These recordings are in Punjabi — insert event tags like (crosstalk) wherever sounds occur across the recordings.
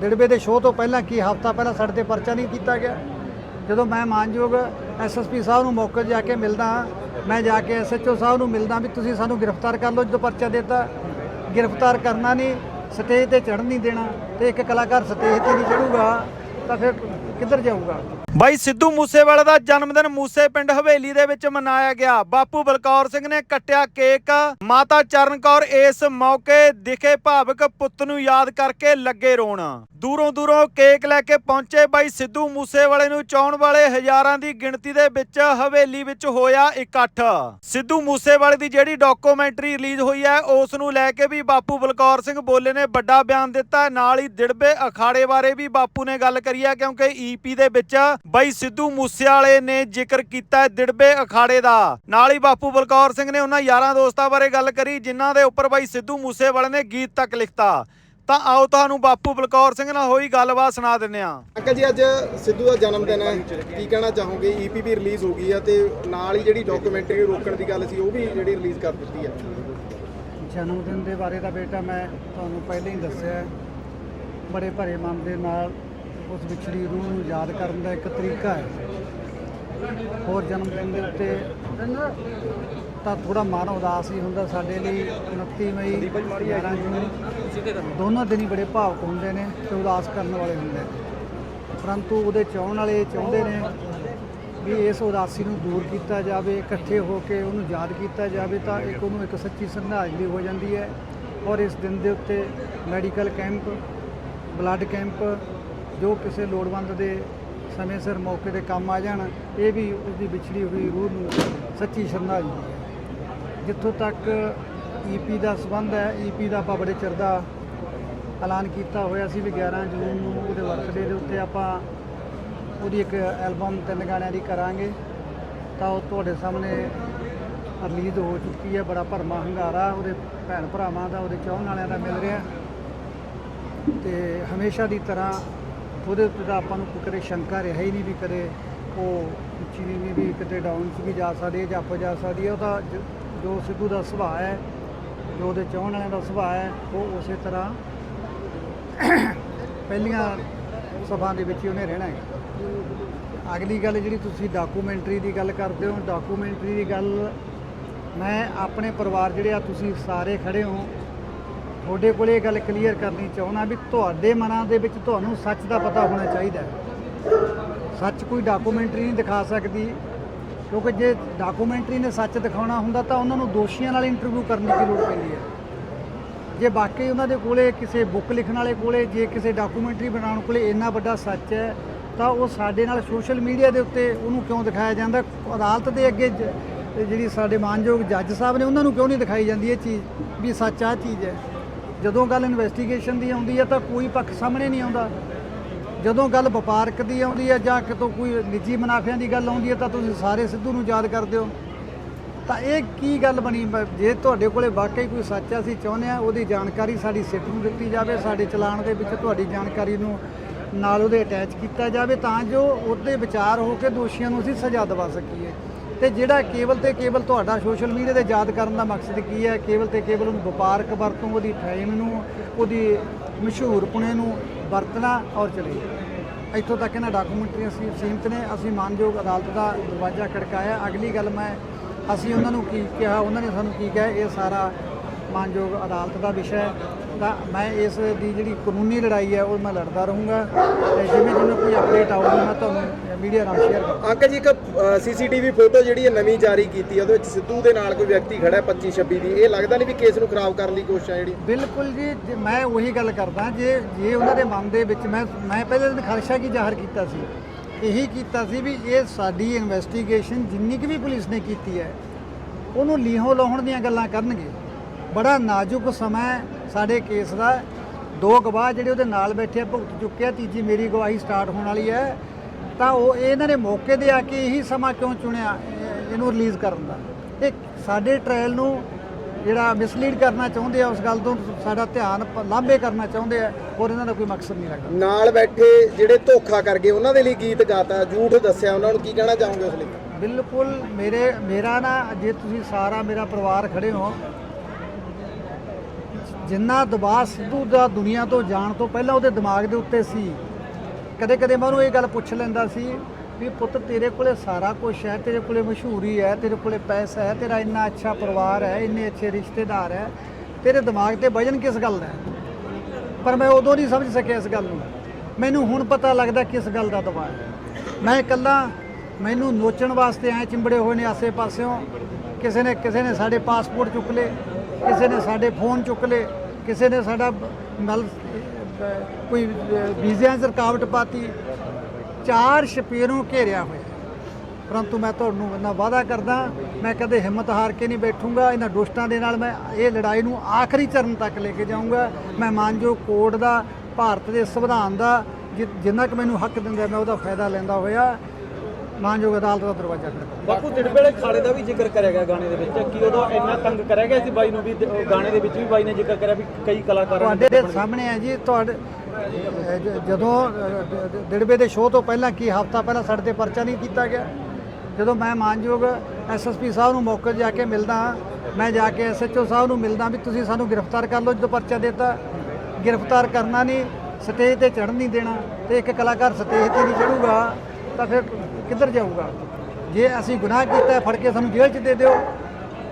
ਦਿੜਬੇ ਦੇ ਸ਼ੋਅ ਤੋਂ ਪਹਿਲਾਂ ਕੀ ਹਫਤਾ ਪਹਿਲਾਂ ਸਾਡੇ ਤੇ ਪਰਚਾ ਨਹੀਂ ਕੀਤਾ ਗਿਆ? ਜਦੋਂ ਮੈਂ ਮਾਨਯੋਗ ਐਸਐਸਪੀ ਸਾਹਿਬ ਨੂੰ ਮੌਕੇ 'ਤੇ ਜਾ ਕੇ ਮਿਲਦਾ ਮੈਂ ਜਾ ਕੇ ਐਸਐਚਓ ਸਾਹਿਬ ਨੂੰ ਮਿਲਦਾ ਵੀ ਤੁਸੀਂ ਸਾਨੂੰ ਗ੍ਰਿਫਤਾਰ ਕਰ ਲਓ, ਜਦੋਂ ਪਰਚਾ ਦਿੱਤਾ, ਗ੍ਰਿਫਤਾਰ ਕਰਨਾ ਨਹੀਂ, ਸਟੇਜ ਤੇ ਚੜ੍ਹਨ ਨਹੀਂ ਦੇਣਾ ਤੇ ਇੱਕ ਕਲਾਕਾਰ ਸਟੇਜ ਤੇ ਨਹੀਂ ਚੜੂਗਾ ਤਾਂ ਫਿਰ ਕਿੱਧਰ ਜਾਊਗਾ? ਬਾਈ ਸਿੱਧੂ ਮੂਸੇਵਾਲੇ ਦਾ ਜਨਮ ਦਿਨ ਮੂਸੇ ਪਿੰਡ ਹਵੇਲੀ ਦੇ ਵਿੱਚ ਮਨਾਇਆ ਗਿਆ। ਬਾਪੂ ਬਲਕੌਰ ਸਿੰਘ ਨੇ ਕੱਟਿਆ ਕੇਕ। ਮਾਤਾ ਚਰਨ ਕੌਰ ਇਸ ਮੌਕੇ ਦਿਖੇ ਭਾਵਕ ਪੁੱਤ ਨੂੰ ਯਾਦ ਕਰਕੇ ਲੱਗੇ ਰੋਣ। ਦੂਰੋਂ ਦੂਰੋਂ ਕੇਕ ਲੈ ਕੇ ਪਹੁੰਚੇ ਬਾਈ ਸਿੱਧੂ ਮੂਸੇਵਾਲੇ ਨੂੰ ਚਾਉਣ ਵਾਲੇ ਹਜ਼ਾਰਾਂ ਦੀ ਗਿਣਤੀ ਦੇ ਵਿੱਚ ਹਵੇਲੀ ਵਿੱਚ ਹੋਇਆ ਇਕੱਠ। ਸਿੱਧੂ ਮੂਸੇਵਾਲੇ ਦੀ ਜਿਹੜੀ ਡਾਕੂਮੈਂਟਰੀ ਰਿਲੀਜ਼ ਹੋਈ ਹੈ, ਉਸ ਨੂੰ ਲੈ ਕੇ ਵੀ ਬਾਪੂ ਬਲਕੌਰ ਸਿੰਘ ਬੋਲੇ ਨੇ ਵੱਡਾ ਬਿਆਨ ਦਿੱਤਾ। ਨਾਲ ਹੀ ਦਿੜਬੇ ਅਖਾੜੇ ਬਾਰੇ ਵੀ ਬਾਪੂ ਨੇ ਗੱਲ ਕਰੀ ਹੈ, ਕਿਉਂਕਿ ਈਪੀ ਦੇ ਵਿੱਚ ਬਾਈ ਸਿੱਧੂ ਮੂਸੇਵਾਲੇ ਨੇ ਜ਼ਿਕਰ ਕੀਤਾ ਹੈ ਦਿੜਬੇ ਅਖਾੜੇ ਦਾ। ਨਾਲ ਹੀ ਬਾਪੂ ਬਲਕੌਰ ਸਿੰਘ ਨੇ ਉਹਨਾਂ ਯਾਰਾਂ ਦੋਸਤਾਂ ਬਾਰੇ ਗੱਲ ਕਰੀ, ਜਿਨ੍ਹਾਂ ਦੇ ਉੱਪਰ ਬਾਈ ਸਿੱਧੂ ਮੂਸੇਵਾਲੇ ਨੇ ਗੀਤ ਤੱਕ ਲਿਖਤਾ। ਤਾਂ ਆਓ ਤੁਹਾਨੂੰ ਬਾਪੂ ਬਲਕੌਰ ਸਿੰਘ ਨਾਲ ਹੋਈ ਗੱਲਬਾਤ ਸੁਣਾ ਦਿੰਨੇ ਆ ਅੰਕਲ ਜੀ ਅੱਜ ਸਿੱਧੂ ਦਾ ਜਨਮ ਦਿਨ ਹੈ। ਕੀ ਕਹਿਣਾ ਚਾਹੋਗੇ? ਈਪੀ ਵੀ ਰਿਲੀਜ਼ ਹੋ ਗਈ ਹੈ ਤੇ ਨਾਲ ਹੀ ਜਿਹੜੀ ਡਾਕੂਮੈਂਟਰੀ ਰੋਕਣ ਦੀ ਗੱਲ ਸੀ ਉਹ ਵੀ ਜਿਹੜੀ ਰਿਲੀਜ਼ ਕਰ ਦਿੱਤੀ ਹੈ। ਜਨਮ ਦਿਨ ਦੇ ਬਾਰੇ ਤਾਂ ਬੇਟਾ ਮੈਂ ਤੁਹਾਨੂੰ ਪਹਿਲਾਂ ਹੀ ਦੱਸਿਆ ਹੈ। ਬੜੇ ਭਰੇ ਮਨ ਦੇ ਨਾਲ ਉਸ ਵਿਛੜੀ ਰੂਹ ਨੂੰ ਯਾਦ ਕਰਨ ਦਾ ਇੱਕ ਤਰੀਕਾ ਹੈ। ਹੋਰ ਜਨਮ ਦਿਨ ਦੇ ਉੱਤੇ ਤਾਂ ਥੋੜਾ ਮਨ ਉਦਾਸ ਹੀ ਹੁੰਦਾ ਸਾਡੇ ਲਈ 29 ਮਈ 11 ਜੂਨ। ਦੋਨੋਂ ਦਿਨ ਹੀ ਬੜੇ ਭਾਵਕ ਹੁੰਦੇ ਨੇ ਤੇ ਉਦਾਸ ਕਰਨ ਵਾਲੇ ਹੁੰਦੇ ਨੇ। ਪਰੰਤੂ ਉਹਦੇ ਚਾਹਣ ਵਾਲੇ ਚਾਹੁੰਦੇ ਨੇ ਵੀ ਇਸ ਉਦਾਸੀ ਨੂੰ ਦੂਰ ਕੀਤਾ ਜਾਵੇ, ਇਕੱਠੇ ਹੋ ਕੇ ਉਹਨੂੰ ਯਾਦ ਕੀਤਾ ਜਾਵੇ ਤਾਂ ਇੱਕ ਉਹਨੂੰ ਇੱਕ ਸੱਚੀ ਸ਼ਰਧਾਂਜਲੀ ਹੋ ਜਾਂਦੀ ਹੈ। ਔਰ ਇਸ ਦਿਨ ਦੇ ਉੱਤੇ ਮੈਡੀਕਲ ਕੈਂਪ, ਬਲੱਡ ਕੈਂਪ, ਜੋ ਕਿਸੇ ਲੋੜਵੰਦ ਦੇ ਸਮੇਂ ਸਿਰ ਮੌਕੇ ਤੇ ਕੰਮ ਆ ਜਾਣ, ਇਹ ਵੀ ਉਸਦੀ ਵਿਛੜੀ ਹੋਈ ਰੂਹ ਨੂੰ ਸੱਚੀ ਸ਼ਰਧਾਂਜਲੀ ਹੈ। ਜਿੱਥੋਂ ਤੱਕ ਈਪੀ ਦਾ ਸਬੰਧ ਹੈ ਈਪੀ ਦਾ ਆਪਾਂ ਬੜੇ ਚਿਰ ਦਾ ਐਲਾਨ ਕੀਤਾ ਹੋਇਆ ਸੀ ਵੀ 11 ਜੂਨ ਨੂੰ ਉਹਦੇ ਬਰਥਡੇ ਦੇ ਉੱਤੇ ਆਪਾਂ ਉਹਦੀ ਇੱਕ ਐਲਬਮ ਤਿੰਨ ਗਾਣਿਆਂ ਦੀ ਕਰਾਂਗੇ। ਤਾਂ ਉਹ ਤੁਹਾਡੇ ਸਾਹਮਣੇ ਰਿਲੀਜ਼ ਹੋ ਚੁੱਕੀ ਹੈ, ਬੜਾ ਭਰਮਾ ਹੰਗਾਰਾ ਉਹਦੇ ਭੈਣ ਭਰਾਵਾਂ ਦਾ, ਉਹਦੇ ਚਾਹਣ ਵਾਲਿਆਂ ਦਾ ਮਿਲ ਰਿਹਾ। ਤੇ ਹਮੇਸ਼ਾ ਦੀ ਤਰ੍ਹਾਂ ਉਹਦੇ ਉੱਤੇ ਤਾਂ ਆਪਾਂ ਨੂੰ ਕਦੇ ਸ਼ੰਕਾ ਰਿਹਾ ਹੀ ਨਹੀਂ ਵੀ ਕਦੇ ਉਹ ਉੱਚੀ ਨਹੀਂ ਵੀ ਕਿਤੇ ਡਾਊਨ 'ਚ ਵੀ ਜਾ ਸਕਦੀ ਹੈ ਜਾਂ ਆਪਾਂ ਜਾ ਸਕਦੀ ਹੈ। ਉਹ ਤਾਂ ਜੋ ਸਿੱਧੂ ਦਾ ਸੁਭਾਅ ਹੈ, ਜੋ ਉਹਦੇ ਚਾਹਣ ਵਾਲਿਆਂ ਦਾ ਸੁਭਾਅ ਹੈ, ਉਹ ਉਸੇ ਤਰ੍ਹਾਂ ਪਹਿਲੀਆਂ ਸਭਾ ਦੇ ਵਿੱਚ ਹੀ ਉਹਨੇ ਰਹਿਣਾ ਹੈ। ਅਗਲੀ ਗੱਲ ਜਿਹੜੀ ਤੁਸੀਂ ਡਾਕੂਮੈਂਟਰੀ ਦੀ ਗੱਲ ਕਰਦੇ ਹੋ ਡਾਕੂਮੈਂਟਰੀ ਦੀ ਗੱਲ ਮੈਂ ਆਪਣੇ ਪਰਿਵਾਰ ਜਿਹੜੇ ਆ, ਤੁਸੀਂ ਸਾਰੇ ਖੜੇ ਹੋ, ਤੁਹਾਡੇ ਕੋਲ ਇਹ ਗੱਲ ਕਲੀਅਰ ਕਰਨੀ ਚਾਹੁੰਦਾ ਵੀ ਤੁਹਾਡੇ ਮਨਾਂ ਦੇ ਵਿੱਚ ਤੁਹਾਨੂੰ ਸੱਚ ਦਾ ਪਤਾ ਹੋਣਾ ਚਾਹੀਦਾ ਸੱਚ ਕੋਈ ਡਾਕੂਮੈਂਟਰੀ ਨਹੀਂ ਦਿਖਾ ਸਕਦੀ। ਕਿਉਂਕਿ ਜੇ ਡਾਕੂਮੈਂਟਰੀ ਨੇ ਸੱਚ ਦਿਖਾਉਣਾ ਹੁੰਦਾ ਤਾਂ ਉਹਨਾਂ ਨੂੰ ਦੋਸ਼ੀਆਂ ਨਾਲ ਇੰਟਰਵਿਊ ਕਰਨ ਦੀ ਲੋੜ ਪੈਂਦੀ ਹੈ। ਜੇ ਵਾਕਈ ਉਹਨਾਂ ਦੇ ਕੋਲੇ ਕਿਸੇ ਬੁੱਕ ਲਿਖਣ ਵਾਲੇ ਕੋਲੇ, ਜੇ ਕਿਸੇ ਡਾਕੂਮੈਂਟਰੀ ਬਣਾਉਣ ਕੋਲੇ ਇੰਨਾ ਵੱਡਾ ਸੱਚ ਹੈ, ਤਾਂ ਉਹ ਸਾਡੇ ਨਾਲ ਸੋਸ਼ਲ ਮੀਡੀਆ ਦੇ ਉੱਤੇ ਉਹਨੂੰ ਕਿਉਂ ਦਿਖਾਇਆ ਜਾਂਦਾ? ਅਦਾਲਤ ਦੇ ਅੱਗੇ ਜਿਹੜੀ ਸਾਡੇ ਮਾਨਯੋਗ ਜੱਜ ਸਾਹਿਬ ਨੇ ਉਹਨਾਂ ਨੂੰ ਕਿਉਂ ਨਹੀਂ ਦਿਖਾਈ ਜਾਂਦੀ ਇਹ ਚੀਜ਼ ਵੀ ਸੱਚ ਆ ਚੀਜ਼ ਹੈ। ਜਦੋਂ ਗੱਲ ਇਨਵੈਸਟੀਗੇਸ਼ਨ ਦੀ ਆਉਂਦੀ ਹੈ ਤਾਂ ਕੋਈ ਪੱਖ ਸਾਹਮਣੇ ਨਹੀਂ ਆਉਂਦਾ। ਜਦੋਂ ਗੱਲ ਵਪਾਰਕ ਦੀ ਆਉਂਦੀ ਹੈ ਜਾਂ ਕਿਤੋਂ ਕੋਈ ਨਿੱਜੀ ਮੁਨਾਫਿਆਂ ਦੀ ਗੱਲ ਆਉਂਦੀ ਹੈ ਤਾਂ ਤੁਸੀਂ ਸਾਰੇ ਸਿੱਧੂ ਨੂੰ ਯਾਦ ਕਰਦੇ ਹੋ। ਤਾਂ ਇਹ ਕੀ ਗੱਲ ਬਣੀ? ਜੇ ਤੁਹਾਡੇ ਕੋਲੇ ਵਾਕਈ ਕੋਈ ਸੱਚ ਆ, ਅਸੀਂ ਚਾਹੁੰਦੇ ਆ ਉਹਦੀ ਜਾਣਕਾਰੀ ਸਾਡੀ ਸਿੱਟ ਨੂੰ ਦਿੱਤੀ ਜਾਵੇ ਸਾਡੇ ਚਲਾਨ ਦੇ ਵਿੱਚ ਤੁਹਾਡੀ ਜਾਣਕਾਰੀ ਨੂੰ ਨਾਲ ਉਹਦੇ ਅਟੈਚ ਕੀਤਾ ਜਾਵੇ ਤਾਂ ਜੋ ਉਹਦੇ ਵਿਚਾਰ ਹੋ ਕੇ ਦੋਸ਼ੀਆਂ ਨੂੰ ਅਸੀਂ ਸਜ਼ਾ ਦਿਵਾ ਸਕੀਏ। ਤੇ ਜਿਹੜਾ ਕੇਵਲ ਤੇ ਕੇਵਲ ਤੁਹਾਡਾ ਸੋਸ਼ਲ ਮੀਡੀਆ ਤੇ ਯਾਦ ਕਰਨ ਦਾ ਮਕਸਦ ਕੀ ਹੈ? ਕੇਵਲ ਤੇ ਕੇਵਲ ਉਹਨੂੰ ਵਪਾਰਕ ਵਰਤੋਂ ਉਹਦੀ ਫੇਮ ਨੂੰ ਉਹਦੀ ਮਸ਼ਹੂਰਪੁਣੇ ਨੂੰ ਵਰਤਣਾ ਔਰ ਚਲੇ ਜਾਣਾ। ਇੱਥੋਂ ਤੱਕ ਇਹਨਾਂ ਡਾਕੂਮੈਂਟਰੀਆਂ ਸੀ ਸੀਮਤ ਨੇ। ਅਸੀਂ ਮਾਨਯੋਗ ਅਦਾਲਤ ਦਾ ਦਰਵਾਜ਼ਾ ਖੜਕਾਇਆ। ਅਗਲੀ ਗੱਲ ਮੈਂ ਅਸੀਂ ਉਹਨਾਂ ਨੂੰ ਕੀ ਕਿਹਾ, ਉਹਨਾਂ ਨੇ ਸਾਨੂੰ ਕੀ ਕਿਹਾ, ਇਹ ਸਾਰਾ ਮਾਨਯੋਗ ਅਦਾਲਤ ਦਾ ਵਿਸ਼ਾ ਹੈ। ਤਾਂ ਮੈਂ ਇਸ ਦੀ ਜਿਹੜੀ ਕਾਨੂੰਨੀ ਲੜਾਈ ਹੈ ਉਹ ਮੈਂ ਲੜਦਾ ਰਹੂੰਗਾ। ਤੇ ਜਿਵੇਂ ਜਿਵੇਂ ਕੋਈ ਅਪਡੇਟ ਆਊਗੀ ਮੈਂ ਤੁਹਾਨੂੰ ਮੀਡੀਆ ਨਾਲ ਸ਼ੇਅਰ ਕਰਾਂਗਾ। ਅੰਕਲ ਜੀ ਇੱਕ ਸੀਸੀਟੀਵੀ ਫੋਟੋ ਜਿਹੜੀ ਹੈ ਨਵੀਂ ਜਾਰੀ ਕੀਤੀ ਹੈ ਉਹਦੇ ਵਿੱਚ ਸਿੱਧੂ ਦੇ ਨਾਲ ਕੋਈ ਵਿਅਕਤੀ ਖੜਾ ਹੈ 25 26 ਦੀ। ਇਹ ਲੱਗਦਾ ਨਹੀਂ ਵੀ ਕੇਸ ਨੂੰ ਖਰਾਬ ਕਰਨ ਦੀ ਕੋਸ਼ਿਸ਼ ਹੈ ਜਿਹੜੀ। ਬਿਲਕੁਲ ਜੀ ਜੇ ਮੈਂ ਉਹੀ ਗੱਲ ਕਰਦਾ ਜੇ ਜੇ ਉਹਨਾਂ ਦੇ ਮਨ ਦੇ ਵਿੱਚ ਮੈਂ ਮੈਂ ਪਹਿਲੇ ਦਿਨ ਖਰਸ਼ਾ ਕੀ ਜ਼ਾਹਰ ਕੀਤਾ ਸੀ? ਇਹੀ ਕੀਤਾ ਸੀ ਵੀ ਇਹ ਸਾਡੀ ਇਨਵੈਸਟੀਗੇਸ਼ਨ ਜਿੰਨੀ ਕੁ ਵੀ ਪੁਲਿਸ ਨੇ ਕੀਤੀ ਹੈ ਉਹਨੂੰ ਲੀਹੋਂ ਲਾਉਣ ਦੀਆਂ ਗੱਲਾਂ ਕਰਨਗੇ। ਬੜਾ ਨਾਜ਼ੁਕ ਸਮਾਂ ਸਾਡੇ ਕੇਸ ਦਾ। ਦੋ ਗਵਾਹ ਜਿਹੜੇ ਉਹਦੇ ਨਾਲ ਬੈਠੇ ਆ ਭੁਗਤ ਚੁੱਕੇ ਆ ਤੀਜੀ ਮੇਰੀ ਗਵਾਹੀ ਸਟਾਰਟ ਹੋਣ ਵਾਲੀ ਹੈ। ਤਾਂ ਉਹ ਇਹਨਾਂ ਨੇ ਮੌਕੇ ਦੇ ਆ ਕੇ ਇਹੀ ਸਮਾਂ ਕਿਉਂ ਚੁਣਿਆ ਇਹ- ਇਹਨੂੰ ਰਿਲੀਜ਼ ਕਰਨ ਦਾ। ਇਹ ਸਾਡੇ ਟ੍ਰਾਇਲ ਨੂੰ ਜਿਹੜਾ ਮਿਸਲੀਡ ਕਰਨਾ ਚਾਹੁੰਦੇ ਆ ਉਸ ਗੱਲ ਤੋਂ ਸਾਡਾ ਧਿਆਨ ਲਾਂਭੇ ਕਰਨਾ ਚਾਹੁੰਦੇ ਆ ਔਰ ਇਹਨਾਂ ਦਾ ਕੋਈ ਮਕਸਦ ਨਹੀਂ ਰੱਖਦਾ ਨਾਲ ਬੈਠੇ ਜਿਹੜੇ ਧੋਖਾ ਕਰ ਗਏ ਉਹਨਾਂ ਦੇ ਲਈ ਗੀਤ ਗਾਤਾ ਝੂਠ ਦੱਸਿਆ ਉਹਨਾਂ ਨੂੰ ਕੀ ਕਹਿਣਾ ਚਾਹੋਗੇ ਉਸ ਲਈ? ਬਿਲਕੁਲ ਮੇਰੇ ਮੇਰਾ ਨਾ ਜੇ ਤੁਸੀਂ ਸਾਰਾ ਮੇਰਾ ਪਰਿਵਾਰ ਖੜੇ ਹੋ ਜਿੰਨਾ ਦਬਾਅ ਸਿੱਧੂ ਦਾ ਦੁਨੀਆ ਤੋਂ ਜਾਣ ਤੋਂ ਪਹਿਲਾਂ ਉਹਦੇ ਦਿਮਾਗ ਦੇ ਉੱਤੇ ਸੀ ਕਦੇ ਕਦੇ ਮੈਂ ਉਹਨੂੰ ਇਹ ਗੱਲ ਪੁੱਛ ਲੈਂਦਾ ਸੀ ਵੀ ਪੁੱਤ ਤੇਰੇ ਕੋਲੇ ਸਾਰਾ ਕੁਝ ਹੈ, ਤੇਰੇ ਕੋਲੇ ਮਸ਼ਹੂਰੀ ਹੈ, ਤੇਰੇ ਕੋਲੇ ਪੈਸਾ ਹੈ, ਤੇਰਾ ਇੰਨਾ ਅੱਛਾ ਪਰਿਵਾਰ ਹੈ, ਇੰਨੇ ਅੱਛੇ ਰਿਸ਼ਤੇਦਾਰ ਹੈ, ਤੇਰੇ ਦਿਮਾਗ ਤੇ ਵਜਨ ਕਿਸ ਗੱਲ ਦਾ ਹੈ? ਪਰ ਮੈਂ ਉਦੋਂ ਨਹੀਂ ਸਮਝ ਸਕਿਆ ਇਸ ਗੱਲ ਨੂੰ। ਮੈਨੂੰ ਹੁਣ ਪਤਾ ਲੱਗਦਾ ਕਿਸ ਗੱਲ ਦਾ ਦਬਾਅ ਹੈ। ਮੈਂ ਇਕੱਲਾ, ਮੈਨੂੰ ਨੋਚਣ ਵਾਸਤੇ ਐ ਚਿੰਬੜੇ ਹੋਏ ਨੇ ਆਸੇ ਪਾਸਿਓਂ ਕਿਸੇ ਨੇ ਕਿਸੇ ਨੇ ਸਾਡੇ ਪਾਸਪੋਰਟ ਚੁੱਕ ਲਏ ਕਿਸੇ ਨੇ ਸਾਡੇ ਫੋਨ ਚੁੱਕ ਲਏ, ਕਿਸੇ ਨੇ ਸਾਡਾ ਬ- ਕੋਈ ਵੀਜ਼ਿਆਂ 'ਚ ਰੁਕਾਵਟ ਪਾਤੀ। ਚਾਰ ਸ਼ਪੀਰੋਂ ਘੇਰਿਆ ਹੋਇਆ। ਪਰੰਤੂ ਮੈਂ ਤੁਹਾਨੂੰ ਇਹਨਾਂ ਵਾਅਦਾ ਕਰਦਾ, ਮੈਂ ਕਦੇ ਹਿੰਮਤ ਹਾਰ ਕੇ ਨਹੀਂ ਬੈਠੂੰਗਾ। ਇਹਨਾਂ ਦੁਸ਼ਟਾਂ ਦੇ ਨਾਲ ਮੈਂ ਇਹ ਲੜਾਈ ਨੂੰ ਆਖਰੀ ਚਰਨ ਤੱਕ ਲੈ ਕੇ ਜਾਊਂਗਾ। ਮੈਂ ਮਾਨਯੋਗ ਕੋਰਟ ਦਾ, ਭਾਰਤ ਦੇ ਸੰਵਿਧਾਨ ਦਾ, ਜਿ- ਜਿੰਨਾ ਕੁ ਮੈਨੂੰ ਹੱਕ ਦਿੰਦਾ, ਮੈਂ ਉਹਦਾ ਫਾਇਦਾ ਲੈਂਦਾ ਹੋਇਆ। ਮਾਨਯੋਗ ਅਦਾਲਤ ਦਾ ਦਰਵਾਜ਼ਾ ਖੜਕਾ। ਬਾਪੂ ਦਿੜਬੇਲੇ ਖਾੜੇ ਦਾ ਵੀ ਜ਼ਿਕਰ ਕਰਿਆ ਗਿਆ ਗਾਣੇ ਦੇ ਵਿੱਚ। ਕਿ ਉਦੋਂ ਇੰਨਾ ਤੰਗ ਕਰਿਆ ਗਿਆ ਸੀ ਬਾਈ ਨੂੰ ਵੀ ਉਹ ਗਾਣੇ ਦੇ ਵਿੱਚ ਵੀ ਬਾਈ ਨੇ ਜ਼ਿਕਰ ਕਰਿਆ ਵੀ ਕਈ ਕਲਾਕਾਰਾਂ ਤੁਹਾਡੇ ਦੇ ਸਾਹਮਣੇ ਹੈ ਜੀ ਤੁਹਾਡੇ ਅਹ ਜ- ਜਦੋਂ ਅਹ, ਦ- ਦ- ਦਿੜਬੇ ਦੇ ਸ਼ੋਅ ਤੋਂ ਪਹਿਲਾਂ ਕੀ ਹਫਤਾ ਪਹਿਲਾਂ ਸਾਡੇ ਤੇ ਪਰਚਾ ਨਹੀਂ ਕੀਤਾ ਗਿਆ? ਜਦੋਂ ਮੈਂ ਮਾਨਯੋਗ ਐਸਐਸਪੀ ਸਾਹਿਬ ਨੂੰ ਮੌਕੇ 'ਤੇ ਜਾ ਕੇ ਮਿਲਦਾ ਹਾਂ, ਮੈਂ ਜਾ ਕੇ ਐਸਐਚਓ ਸਾਹਿਬ ਨੂੰ ਮਿਲਦਾ ਵੀ ਤੁਸੀਂ ਸਾਨੂੰ ਗ੍ਰਿਫਤਾਰ ਕਰ ਲਓ ਜਦੋਂ ਪਰਚਾ ਦਿੱਤਾ। ਗ੍ਰਿਫਤਾਰ ਕਰਨਾ ਨਹੀਂ ਸਟੇਜ ਤੇ ਚੜ੍ਹਨ ਨਹੀਂ ਦੇਣਾ ਤੇ ਇੱਕ ਕਲਾਕਾਰ ਸਟੇਜ ਤੇ ਨਹੀਂ ਚੜੂਗਾ ਤਾਂ ਫਿਰ ਕਿੱਧਰ ਜਾਊਗਾ? ਜੇ ਅਸੀਂ ਗੁਨਾਹ ਕੀਤਾ, ਫੜ ਕੇ ਸਾਨੂੰ ਜੇਲ੍ਹ 'ਚ ਦੇ ਦਿਓ,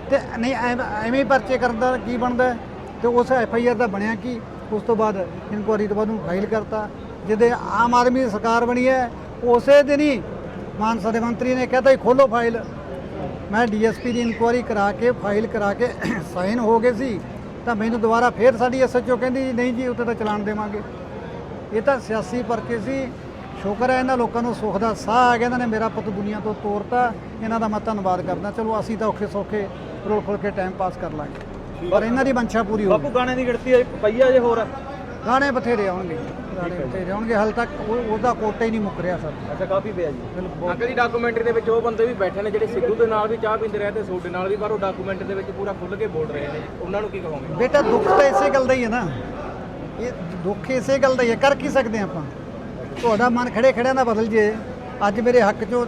ਤੇ ਨਹੀਂ, ਐਵੇਂ ਐਵੇਂ ਹੀ ਪਰਚੇ ਕਰਨ ਦਾ ਕੀ ਬਣਦਾ? ਹੈ? ਤੇ ਉਸ ਐਫ ਆਈ ਆਰ ਦਾ ਬਣਿਆ ਕੀ? ਉਸ ਤੋਂ ਬਾਅਦ ਇਨਕੁਆਰੀ ਤੋਂ ਬਾਅਦ ਨੂੰ ਫਾਈਲ ਕਰਤਾ। ਜਿਹਦੇ ਆਮ ਆਦਮੀ ਦੀ ਸਰਕਾਰ ਬਣੀ ਹੈ, ਉਸੇ ਦਿਨ ਹੀ ਮਾਨਸਾ ਦੇ ਮੰਤਰੀ ਨੇ ਕਹਿਤਾ ਹੀ ਖੋਲੋ ਫਾਈਲ ਮੈਂ ਡੀਐਸਪੀ ਦੀ ਇਨਕੁਆਰੀ ਕਰਾ ਕੇ ਫਾਈਲ ਕਰਾ ਕੇ (coughs) ਸਾਈਨ ਹੋ ਗਏ ਸੀ। ਤਾਂ ਮੈਨੂੰ ਦੁਬਾਰਾ ਫੇਰ ਸਾਡੀ ਐਸਐਚਓ ਕਹਿੰਦੀ ਨਹੀਂ ਜੀ ਉੱਤੇ ਤਾਂ ਚਲਾਨ ਦੇਵਾਂਗੇ। ਇਹ ਤਾਂ ਸਿਆਸੀ ਪਰਚੇ ਸੀ। ਸ਼ੁਕਰ ਹੈ ਇਹਨਾਂ ਲੋਕਾਂ ਨੂੰ ਸੁੱਖ ਦਾ ਸਾਹ ਆ ਗਿਆ ਇਹਨਾਂ ਨੇ ਮੇਰਾ ਪੁੱਤ ਦੁਨੀਆ ਤੋਂ ਤੋਰਤਾ ਇਹਨਾਂ ਦਾ ਮੈਂ ਧੰਨਵਾਦ ਕਰਦਾ। ਚਲੋ ਅਸੀਂ ਤਾਂ ਔਖੇ ਸੌਖੇ ਰੋਲ ਖੋਲ ਕੇ ਟਾਈਮ ਪਾਸ ਕਰ ਲਾਂਗੇ। ਪਰ ਇਹਨਾਂ ਦੀ ਮੰਸ਼ਾ ਪੂਰੀ ਹੋ ਬਾਪੂ ਗਾਣੇ ਦੀ ਗਿਣਤੀ ਪਈ ਆ ਜੇ ਹੋਰ? ਗਾਣੇ ਬਥੇਰੇ ਆਉਣਗੇ ਗਾਣੇ ਬਥੇਰੇ ਆਉਣਗੇ ਹਾਲ ਤੱਕ ਉਹ- ਉਹਦਾ ਕੋਟਾ ਹੀ ਨਹੀਂ ਮੁੱਕ ਰਿਹਾ ਸਰ। ਅੱਛਾ ਕਾਫੀ ਪਿਆ ਜੀ। ਅੰਕਲ ਜੀ ਡਾਕੂਮੈਂਟਰੀ ਦੇ ਵਿੱਚ ਉਹ ਬੰਦੇ ਵੀ ਬੈਠੇ ਨੇ ਜਿਹੜੇ ਸਿੱਧੂ ਦੇ ਨਾਲ ਵੀ ਚਾਹ ਪੀਂਦੇ ਰਹੇ ਤੇ ਸੋਡੇ ਨਾਲ ਵੀ ਪਰ ਉਹ ਡਾਕੂਮੈਂਟਰੀ ਦੇ ਵਿੱਚ ਪੂਰਾ ਖੁੱਲ ਕੇ ਬੋਲ ਰਹੇ ਨੇ। ਉਹਨਾਂ ਨੂੰ ਕੀ ਕਹੋਗੇ? ਬੇਟਾ ਦੁੱਖ ਤਾਂ ਇਸੇ ਗੱਲ ਦਾ ਹੀ ਹੈ ਨਾ। ਇਹ ਦੁੱਖ ਇਸੇ ਗੱਲ ਦਾ ਹੀ ਹੈ ਕਰ ਕੀ ਸਕਦੇ ਆਪਾਂ? ਤੁਹਾਡਾ ਮਨ ਖੜੇ ਖੜਿਆਂ ਦਾ ਬਦਲ ਜੇ। ਅੱਜ ਮੇਰੇ ਹੱਕ ਚੋਂ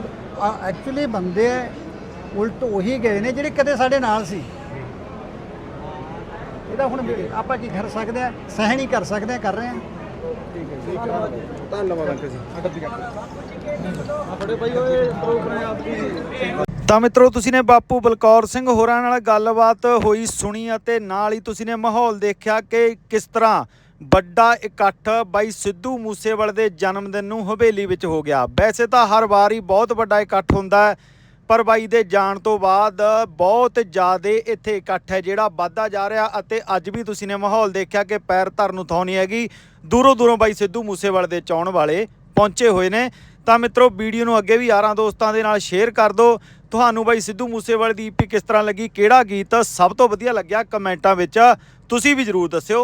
ਐਕਚੁਅਲੀ ਬੰਦੇ ਹੈ ਉਲਟ ਉਹੀ ਗਏ ਨੇ ਜਿਹੜੇ ਕਦੇ ਸਾਡੇ ਨਾਲ ਸੀ। ਇਹਦਾ ਹੁਣ ਆਪਾਂ ਕੀ ਕਰ ਸਕਦੇ ਆ, ਸਹਿਣ ਹੀ ਕਰ ਸਕਦੇ ਆ, ਕਰ ਰਹੇ ਆ। ਧੰਨਵਾਦ ਅੰਕਲ ਜੀ ਬੜੇ ਭਾਈ ਓਏ ਪ੍ਰੂਫ ਨੇ ਤਾਂ ਮਿੱਤਰੋ, ਤੁਸੀਂ ਨੇ ਬਾਪੂ ਬਲਕੌਰ ਸਿੰਘ ਹੋਰਾਂ ਨਾਲ ਗੱਲਬਾਤ ਹੋਈ, ਸੁਣੀ ਅਤੇ ਨਾਲ ਹੀ ਤੁਸੀਂ ਨੇ ਮਾਹੌਲ ਦੇਖਿਆ ਕਿ ਕਿਸ ਤਰ੍ਹਾਂ ਵੱਡਾ ਇਕੱਠ ਬਾਈ ਸਿੱਧੂ ਮੂਸੇਵਾਲੇ ਦੇ ਜਨਮ ਦਿਨ ਨੂੰ ਹਵੇਲੀ ਵਿੱਚ ਹੋ ਗਿਆ। ਵੈਸੇ ਤਾਂ ਹਰ ਵਾਰ ਹੀ ਬਹੁਤ ਵੱਡਾ ਇਕੱਠ ਹੁੰਦਾ ਹੈ, ਪਰ ਬਾਈ ਦੇ ਜਾਣ ਤੋਂ ਬਾਅਦ ਬਹੁਤ ਜ਼ਿਆਦਾ ਇੱਥੇ ਇਕੱਠ ਹੈ ਜਿਹੜਾ ਵੱਧਦਾ ਜਾ ਰਿਹਾ ਅਤੇ ਅੱਜ ਵੀ ਤੁਸੀਂ ਨੇ ਮਾਹੌਲ ਦੇਖਿਆ ਕਿ ਪੈਰ ਧਰ ਨੂੰ ਥਾਂ ਨਹੀਂ ਹੈਗੀ। ਦੂਰੋਂ ਦੂਰੋਂ ਬਾਈ ਸਿੱਧੂ ਮੂਸੇਵਾਲੇ ਦੇ ਚਾਹਣ ਵਾਲੇ ਪਹੁੰਚੇ ਹੋਏ ਨੇ। ਤਾਂ ਮਿੱਤਰੋ, ਵੀਡੀਓ ਨੂੰ ਅੱਗੇ ਵੀ ਯਾਰਾਂ ਦੋਸਤਾਂ ਦੇ ਨਾਲ ਸ਼ੇਅਰ ਕਰ ਦਿਓ। ਤੁਹਾਨੂੰ ਬਾਈ ਸਿੱਧੂ ਮੂਸੇਵਾਲੇ ਦੀ ਈਪੀ ਕਿਸ ਤਰ੍ਹਾਂ ਲੱਗੀ, ਕਿਹੜਾ ਗੀਤ ਸਭ ਤੋਂ ਵਧੀਆ ਲੱਗਿਆ ਕਮੈਂਟਾਂ ਵਿੱਚ ਤੁਸੀਂ ਵੀ ਜਰੂਰ ਦੱਸਿਓ।